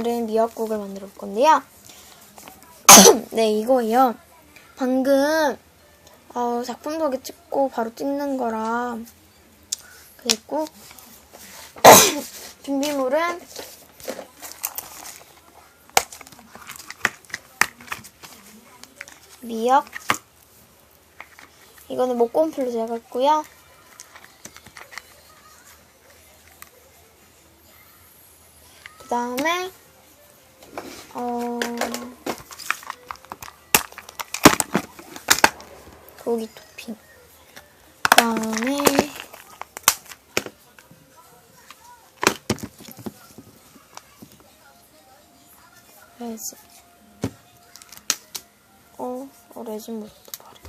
오늘은 미역국을 만들어 볼 건데요. 네, 이거예요. 방금 어, 작품 소개 찍고 바로 찍는 거라 그랬고 준비물은 미역 이거는 목공풀로 제가 했고요. 그 다음에 어 고기 토핑. 그 다음에 레진 어, 어 레진부터 바래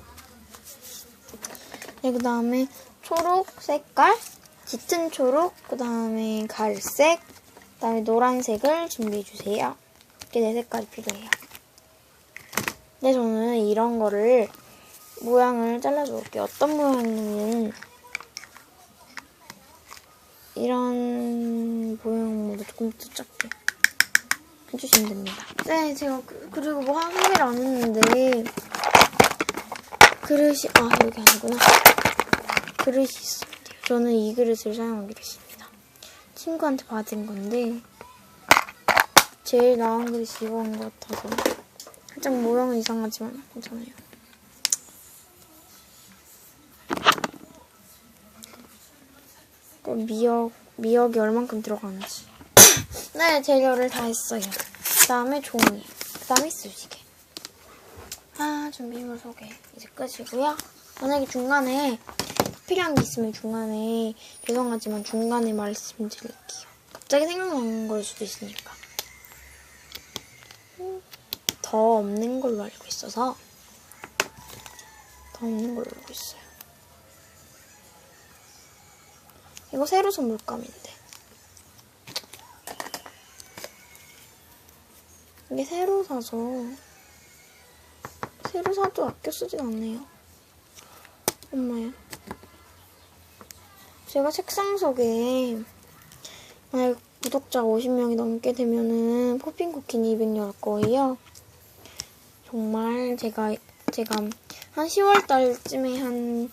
네, 그 다음에 초록 색깔 짙은 초록 그 다음에 갈색 그 다음에 노란색을 준비해주세요 이렇게 네 색깔이 필요해요 근데 저는 이런 거를 모양을 잘라줘 볼게요. 어떤 모양이냐면 이런 모양보다 조금 더 작게 해주시면 됩니다. 네, 제가 그, 리고 뭐한 소개를 안 했는데 그릇이 아 여기 아니구나. 그릇이 있어요. 저는 이 그릇을 사용하게 됐습니다. 친구한테 받은 건데 제일 나은 그릇이 이거인 것 같아서 살짝 모양은 이상하지만 괜찮아요. 그 미역, 미역이 얼만큼 들어가는지. 네, 재료를 다 했어요. 그 다음에 종이, 그 다음에 이쑤시개. 아, 준비물 소개. 이제 끝이고요. 만약에 중간에 필요한 게 있으면 중간에 죄송하지만 중간에 말씀드릴게요. 갑자기 생각나는 걸 수도 있으니까. 더 없는 걸로 알고 있어서 더 없는 걸로 알고 있어요. 이거 새로 산 물감인데. 이게 새로 사서 새로 사도 아껴 쓰진 않네요. 엄마야. 제가 책상 속에 만약 구독자가 50명이 넘게 되면은 포핑 쿠키니 200열 거예요. 정말 제가 제가 한 10월 달쯤에 한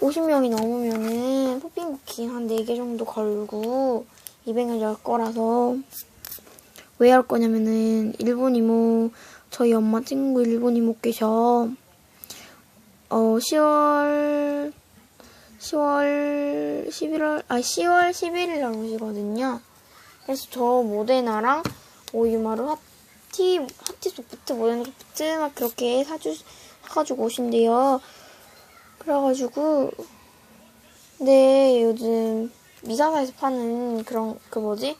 50명이 넘으면은 포핑 쿠키 한 4개 정도 걸고 200을 열 거라서 왜 할 거냐면은 일본 이모 저희 엄마 친구 일본 이모 계셔 어 10월 10월 11월 아 10월 11일 날 오시거든요. 그래서 저 모데나랑 오유마루 하티 하티 소프트 모데나 소프트 막 그렇게 사주 사가지고 오신대요. 그래가지고 근데 요즘 미사사에서 파는 그런 그 뭐지?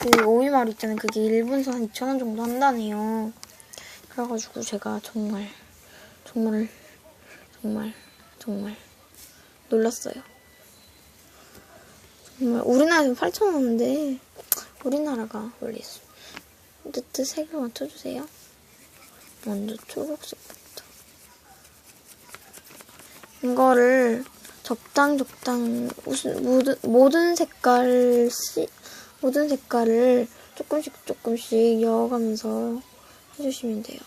그 오이마루 있잖아요. 그게 1분서 한 2,000원 정도 한다네요. 그래가지고 제가 정말 정말 정말 정말 놀랐어요 우리나라에서 8,000원인데 우리나라가 원래 있어 어쨌든 색을 맞춰주세요 먼저 초록색 이거를 적당 적당 모든 모든 색깔 시, 모든 색깔을 조금씩 조금씩 이어가면서 해주시면 돼요.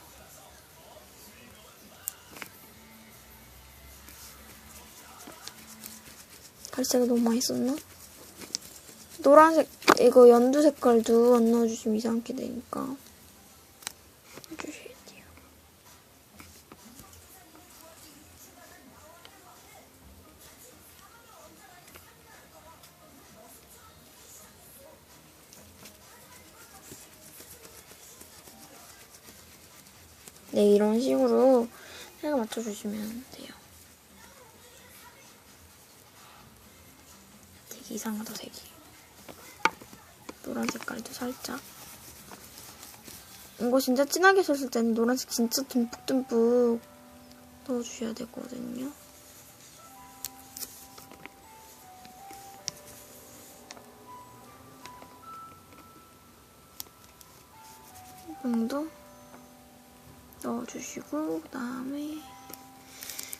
갈색을 너무 많이 썼나? 노란색 이거 연두 색깔도 안 넣어주시면 이상하게 되니까 해주시. 네, 이런 식으로 색을 맞춰주시면 돼요. 되게 이상하다, 색이. 노란 색깔도 살짝. 이거 진짜 진하게 썼을 때는 노란색 진짜 듬뿍듬뿍 넣어주셔야 되거든요. 이 정도? 넣어주시고 그다음에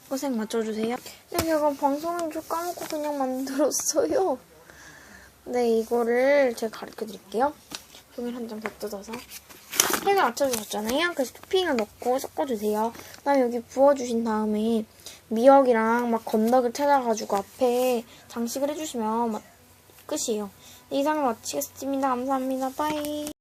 고색 맞춰주세요. 제가 방송인 줄 까먹고 그냥 만들었어요. 네, 이거를 제가 가르쳐 드릴게요. 종이 한 장 더 뜯어서. 색을 맞춰주셨잖아요. 그래서 토핑을 넣고 섞어주세요. 그 다음에 여기 부어주신 다음에 미역이랑 막 건더기를 찾아가지고 앞에 장식을 해주시면 막 끝이에요. 이상을 마치겠습니다. 감사합니다. 빠이.